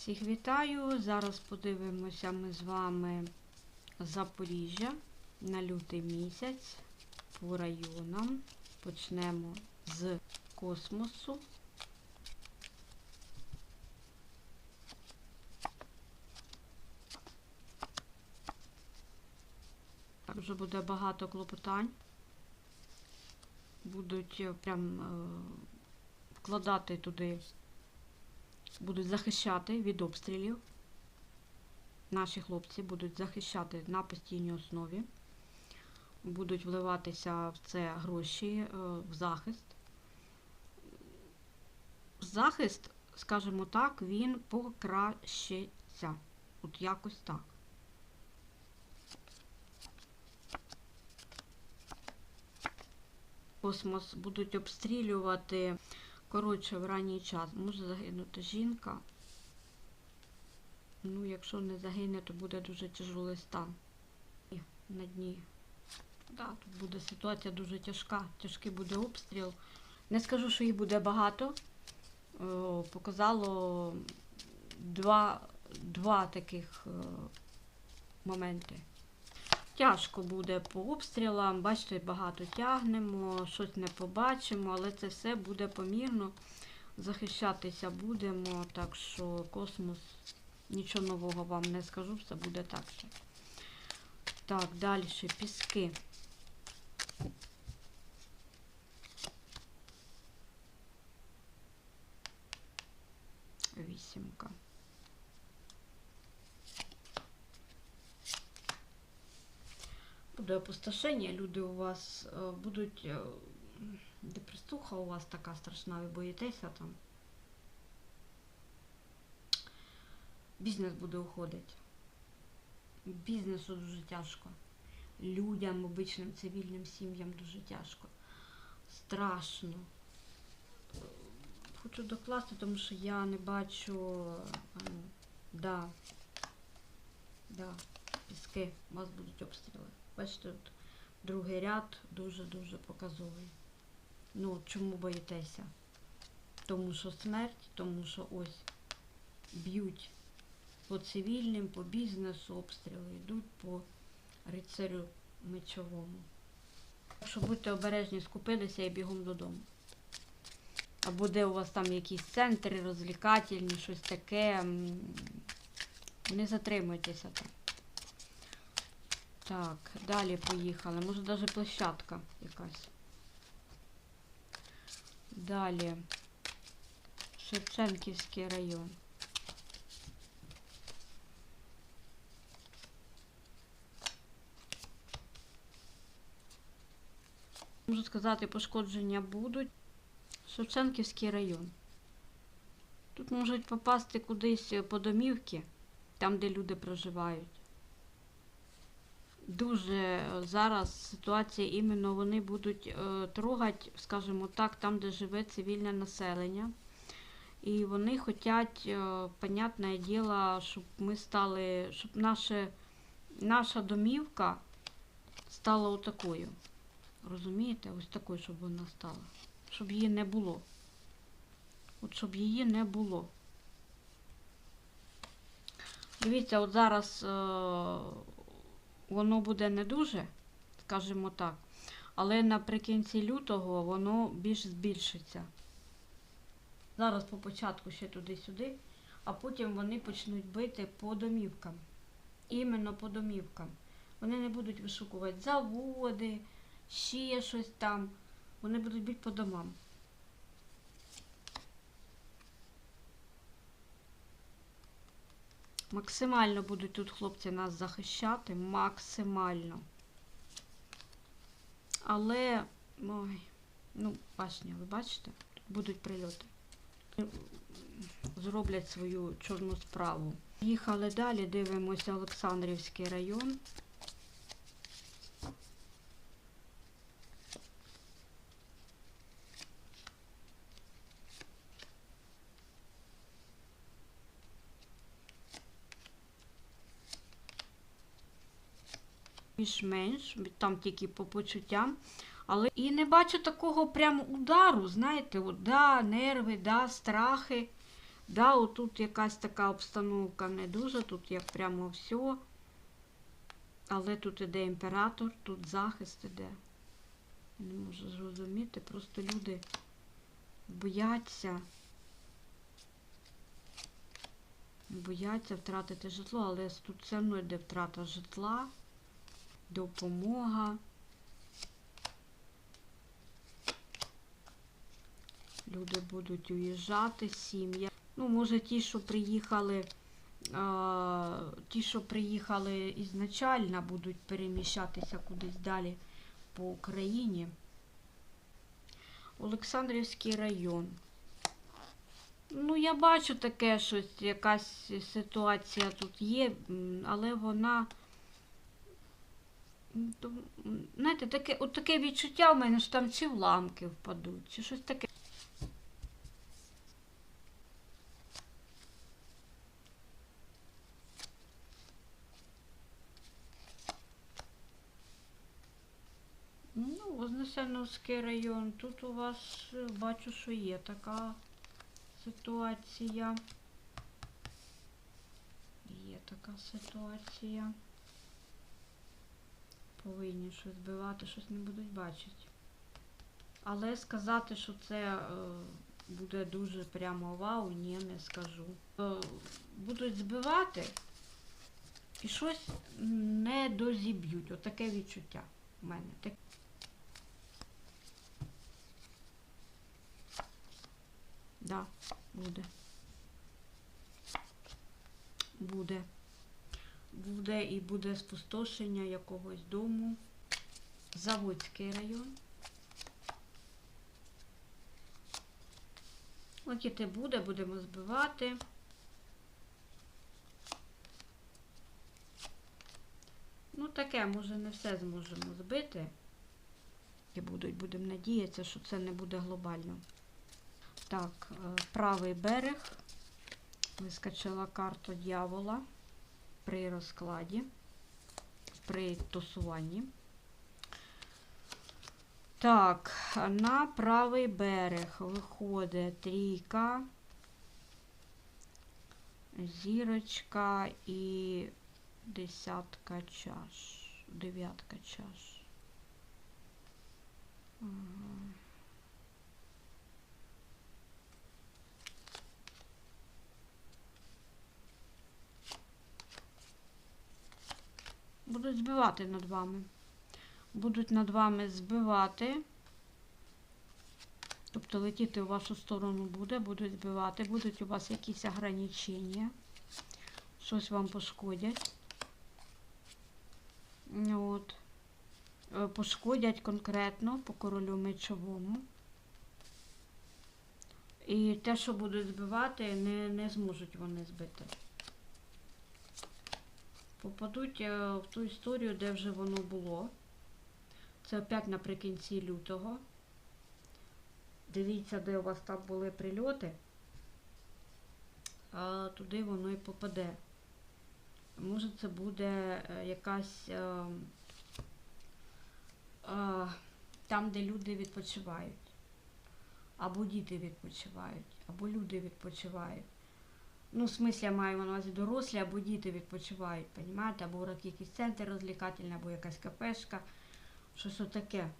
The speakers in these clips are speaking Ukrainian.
Всіх вітаю. Зараз подивимося ми з вами Запоріжжя на лютий місяць по районам. Почнемо з космосу. Так, вже буде багато клопотань. Будуть е, прям е, вкладати туди будуть захищати від обстрілів. Наші хлопці будуть захищати на постійній основі, будуть вливатися в це гроші е, в захист. Захист, скажімо так, він покращиться. От якось так. Космос будуть обстрілювати. Коротше, в ранній час може загинути жінка. Ну, якщо не загине, то буде дуже тяжелий стан. На дні. Да, тут буде ситуація дуже тяжка. Тяжкий буде обстріл. Не скажу, що їх буде багато. Показало два, два таких е, моменти. Тяжко буде по обстрілам, бачите, багато тягнемо, щось не побачимо, але це все буде помірно. Захищатися будемо, так що космос, нічого нового вам не скажу, все буде так же. Так, далі піски. Вісімка. Буде опустошення, люди у вас е, будуть. е, Депресуха у вас така страшна, ви боїтеся там. Бізнес буде уходити. Бізнесу дуже тяжко. Людям, обичним цивільним сім'ям дуже тяжко. Страшно. Е, Хочу докласти, тому що я не бачу. ну, Да. Да. Піски, у вас будуть обстріли. Бачите, от другий ряд дуже-дуже показовий. Ну, чому боїтеся? Тому що смерть, тому що ось б'ють по цивільним, по бізнесу, обстріли йдуть по рицарю мечовому. Так що будьте обережні, скупилися і бігом додому. Або де у вас там якісь центри розвлікательні, щось таке. Не затримуйтеся там. Так, далі поїхали. Може навіть площадка якась. Далі. Шевченківський район. Можу сказати, пошкодження будуть. Шевченківський район. Тут можуть попасти кудись по домівки, там, де люди проживають дуже е, зараз ситуація іменно вони будуть е, трогати, скажімо так, там, де живе цивільне населення. І вони хочуть, е, понятне діло, щоб ми стали, щоб наше, наша домівка стала отакою. Розумієте? Ось такою, щоб вона стала. Щоб її не було. От щоб її не було. Дивіться, от зараз. Воно буде не дуже, скажімо так, але наприкінці лютого воно більш збільшиться. Зараз по початку ще туди-сюди, а потім вони почнуть бити по домівкам. Іменно по домівкам. Вони не будуть вишукувати заводи, ще щось там. Вони будуть бити по домам. Максимально будуть тут хлопці нас захищати, максимально. Але, ой, ну, башня, ви бачите, будуть прильоти. Зроблять свою чорну справу. Їхали далі, дивимося Олександрівський район. Більш-менш, там тільки по почуттям. Але і не бачу такого прям удару, знаєте, от, да, нерви, да, страхи, Да, отут якась така обстановка не дуже, тут як прямо все. Але тут іде імператор, тут захист іде. Не можу зрозуміти, просто люди бояться. Бояться втратити житло, але тут все одно йде втрата житла, допомога. Люди будуть уїжджати, сім'я. Ну, може, ті, що приїхали, а, ті, що приїхали ізначально, будуть переміщатися кудись далі по Україні. Олександрівський район. Ну, я бачу таке щось, якась ситуація тут є, але вона. Знаєте, таке, от таке відчуття в мене, що там чи вламки впадуть, чи щось таке. Ну, Вознесеновський район. Тут у вас е, бачу, що є така ситуація. Є така ситуація. Щось збивати, щось не будуть бачити. Але сказати, що це е, буде дуже прямо вау, ні, не скажу. Е, будуть збивати і щось не дозіб'ють. Отаке відчуття в мене. Да, буде. Буде. Буде і буде спустошення якогось дому. Заводський район. Летіти буде, будемо збивати. Ну, таке, може, не все зможемо збити. І будуть, будемо надіятися, що це не буде глобально. Так, е, правий берег. Вискочила карта дьявола при розкладі, при тусуванні. Так, на правий берег виходить трійка, зірочка і десятка чаш, дев'ятка чаш. Ага. Будуть збивати над вами. Будуть над вами збивати. Тобто летіти у вашу сторону буде, будуть збивати, будуть у вас якісь ограничення. Щось вам пошкодять. От. Е, Пошкодять конкретно по королю мечовому. І те, що будуть збивати, не, не зможуть вони збити попадуть е, в ту історію, де вже воно було. Це опять наприкінці лютого. Дивіться, де у вас там були прильоти, а туди воно і попаде. Може це буде е, якась е, е, там, де люди відпочивають. Або діти відпочивають, або люди відпочивають. Ну, в смислі, я маю на увазі дорослі або діти відпочивають, понімаєте? Або якийсь центр розвлікательний, або якась кафешка, щось отаке.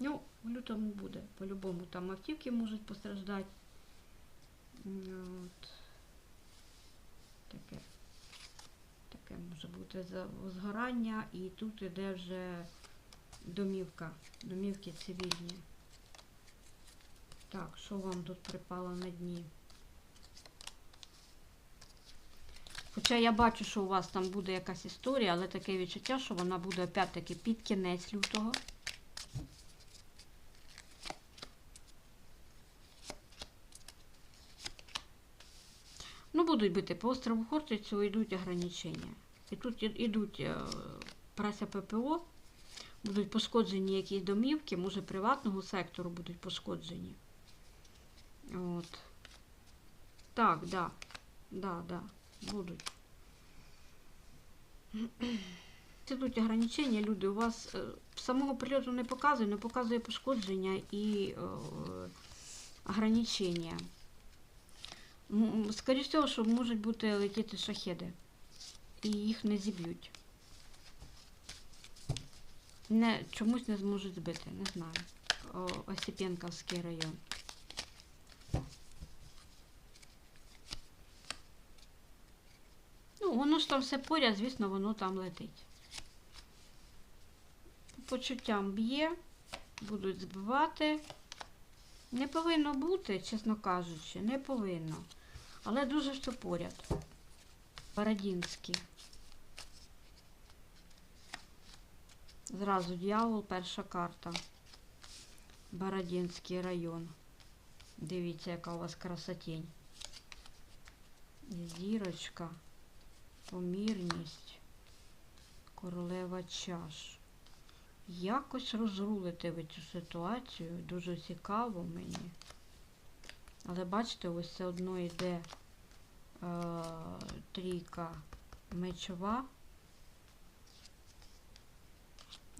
Ну, в лютому буде. По-любому там автівки можуть постраждати. От. Таке. Таке може бути за- згорання, і тут іде вже домівка, домівки цивільні. Так, що вам тут припало на дні? Хоча я бачу, що у вас там буде якась історія, але таке відчуття, що вона буде опять-таки під кінець лютого. Ну, будуть бити по острову Хортицю, йдуть ограничення. І тут ідуть е, ППО, будуть пошкоджені якісь домівки, може приватного сектору будуть пошкоджені. От. Так, да. Да, да. Будуть. Ідуть ограничення, люди, у вас е, самого прильоту не показує, не показує пошкодження і е, ограничення. Скоріше всього, що можуть бути летіти шахеди. І їх не зіб'ють. Не, чомусь не зможуть збити, не знаю. О, Осипенковський район. Ну, воно ж там все поряд, звісно, воно там летить. По почуттям б'є, будуть збивати. Не повинно бути, чесно кажучи, не повинно. Але дуже все поряд. Бородінський. Зразу дьявол, перша карта. Бородінський район. Дивіться, яка у вас красотень. Зірочка, помірність, королева чаш. Якось розрулити ви цю ситуацію. Дуже цікаво мені. Але бачите, ось все одно йде е, трійка мечова.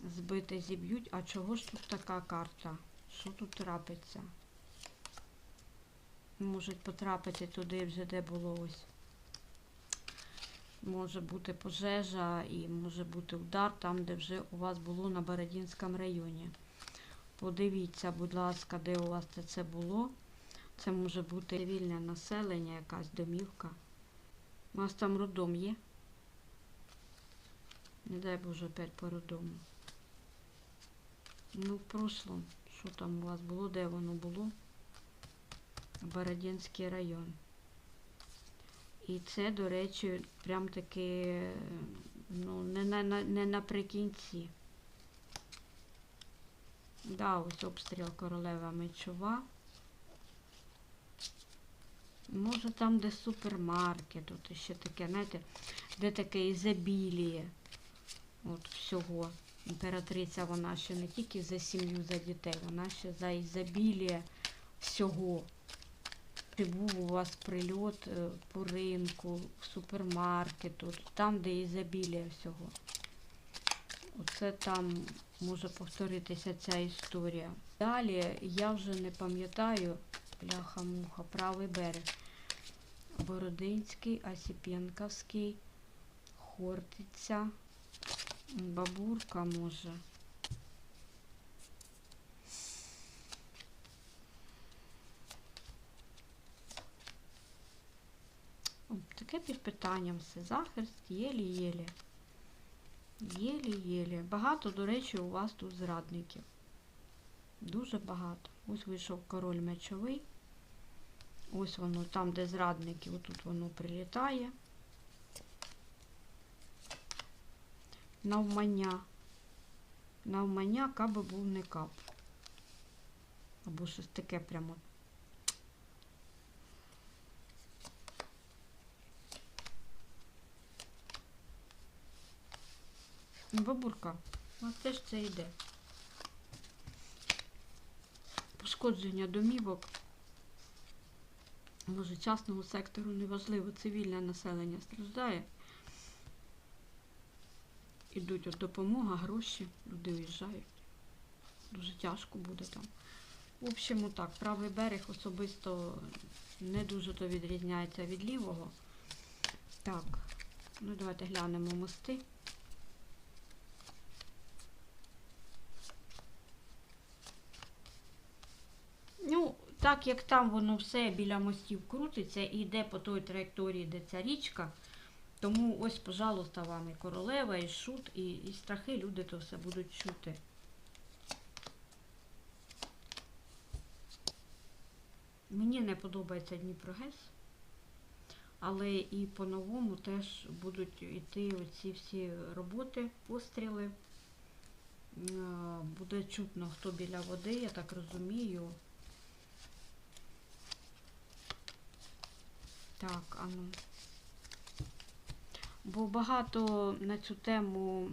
Збити зіб'ють. А чого ж тут така карта? Що тут трапиться? Можуть потрапити туди вже де було ось. Може бути пожежа і може бути удар там, де вже у вас було на Бородінському районі. Подивіться, будь ласка, де у вас це, це було. Це може бути цивільне населення, якась домівка. У вас там роддом є? Не дай Боже опять по роддому. Ну, в прошлом, що там у вас було, де воно було? Бородінський район. І це, до речі, прям таки, ну, не, на, не наприкінці. Да, ось обстріл королева мечова. Може там, де супермаркет, тут ще таке, знаєте, де таке ізобіліє. От всього. Імператриця вона ще не тільки за сім'ю, за дітей, вона ще за ізобіліє всього. Чи був у вас прильот е, по ринку, в супермаркету, там, де ізобілія всього. Оце там може повторитися ця історія. Далі я вже не пам'ятаю, бляха-муха, правий берег. Бородинський, Осіпенковський, Хортиця, Бабурка може. Таке під питанням все. Захист єлі-єлі. Єлі-єлі. Багато, до речі, у вас тут зрадників. Дуже багато. Ось вийшов король мечовий. Ось воно там, де зрадники, отут воно прилітає. Навмання. Навмання, каби був не кап. Або щось таке прямо. Бабурка, у нас теж це йде. Пошкодження домівок. Може, частного сектору неважливо, цивільне населення страждає. Ідуть от допомога, гроші, люди уїжджають. Дуже тяжко буде там. В общем, так, правий берег особисто не дуже то відрізняється від лівого. Так, ну давайте глянемо мости. Ну, так як там воно все біля мостів крутиться і йде по той траєкторії, де ця річка, тому ось, пожалуйста, вам і королева, і шут, і, і страхи люди то все будуть чути. Мені не подобається Дніпрогес, але і по-новому теж будуть йти оці всі роботи, постріли. Е, Буде чутно, хто біля води, я так розумію. Так, а ну бо багато на цю тему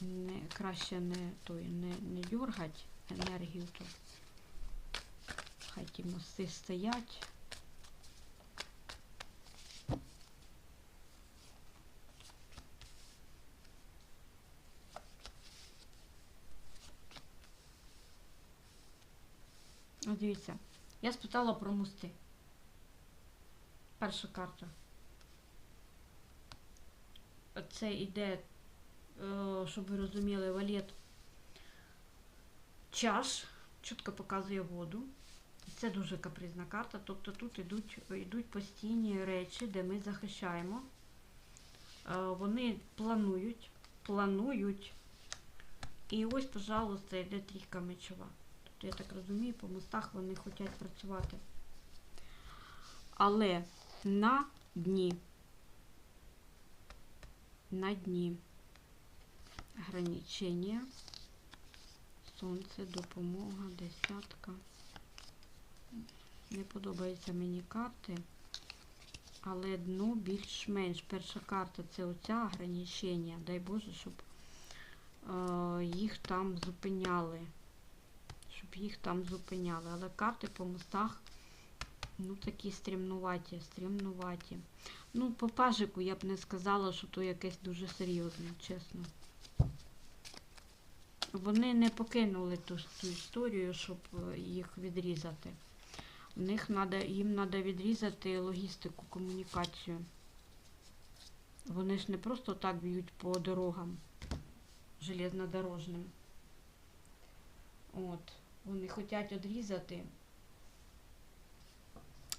не, краще не той, не, не дюргать енергію, то хай ті мости стоять. Дивіться, я спитала про мости. Перша карта. Це іде, е, щоб ви розуміли, валет чаш, чітко показує воду. Це дуже капризна карта. Тобто тут йдуть, йдуть постійні речі, де ми захищаємо. Е, Вони планують, планують. І ось, пожалуйста, йде трійка мечова. Тобто, я так розумію, по мостах вони хочуть працювати. Але на дні. На дні. Ограничення. Сонце, допомога, десятка. Не подобаються мені карти. Але дно більш-менш. Перша карта це оця ограничення. Дай Боже, щоб е, їх там зупиняли. Щоб їх там зупиняли. Але карти по мостах, ну такі стрімнуваті, стрімнуваті. Ну, по пажику я б не сказала, що то якесь дуже серйозне, чесно. Вони не покинули ту, ту історію, щоб е, їх відрізати. В них надо, їм треба відрізати логістику, комунікацію. Вони ж не просто так б'ють по дорогам железнодорожним. От. Вони хочуть відрізати.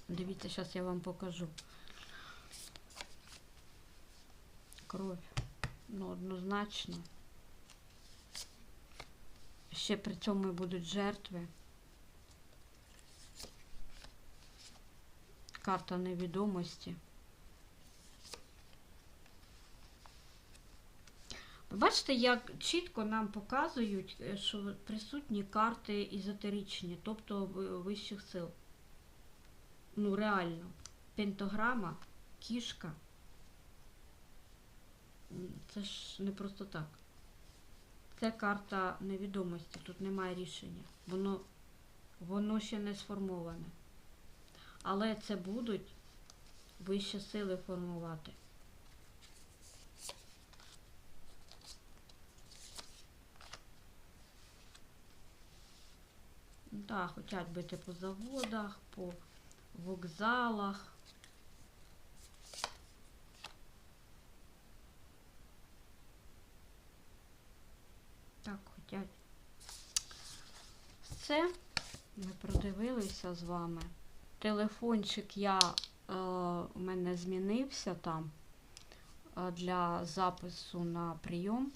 Дивіться, зараз я вам покажу. Кров. Ну, однозначно. Ще при цьому будуть жертви. Карта невідомості. Бачите, як чітко нам показують, е, що присутні карти езотеричні, тобто вищих сил. Ну, реально. Пентограма, кішка. Це ж не просто так. Це карта невідомості, тут немає рішення. Воно, воно ще не сформоване. Але це будуть вищі сили формувати. Так, Да, хочуть бити по заводах, по вокзалах. Так, хочуть. Все. Ми продивилися з вами. Телефончик я, е, у мене змінився там е, для запису на прийом.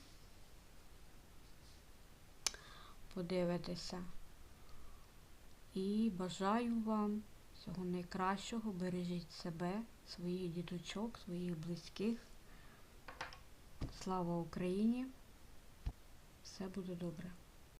Подивитися. І бажаю вам всього найкращого. Бережіть себе, своїх діточок, своїх близьких. Слава Україні! Все буде добре.